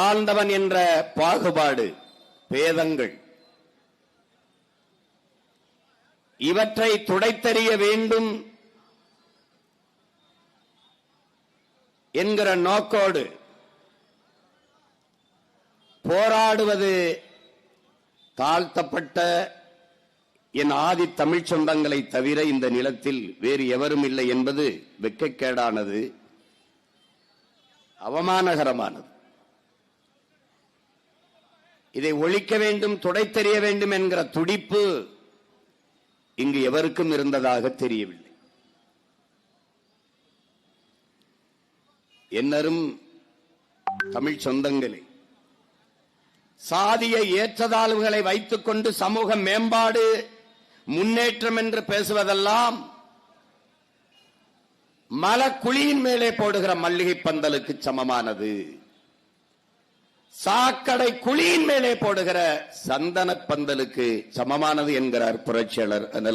ஆழ்ந்தவன் என்ற பாகுபாடு பேதங்கள். இவற்றை துடைத்தறிய வேண்டும் என்கிற நோக்கோடு போராடுவது தாழ்த்தப்பட்ட என் ஆதி தமிழ்ச் சொந்தங்களை தவிர இந்த நிலத்தில் வேறு எவரும் இல்லை என்பது வெக்கக்கேடானது அவமானகரமானது. இதை ஒழிக்க வேண்டும் துடைத்தெறிய வேண்டும் என்கிற துடிப்பு இங்கு எவருக்கும் இருந்ததாக தெரியவில்லை. என்னரும் தமிழ் சொந்தங்களே சாதிய ஏற்றதாழ்வுகளை வைத்துக் கொண்டு சமூக மேம்பாடு முன்னேற்றம் என்று பேசுவதெல்லாம் மலக்குழியின் மேலே போடுகிற மல்லிகை பந்தலுக்கு சமமானது. சாக்கடை குழியின் மேலே போடுகிற சந்தன பந்தலுக்கு சமமானது என்கிறார் புரட்சியாளர் அதனால்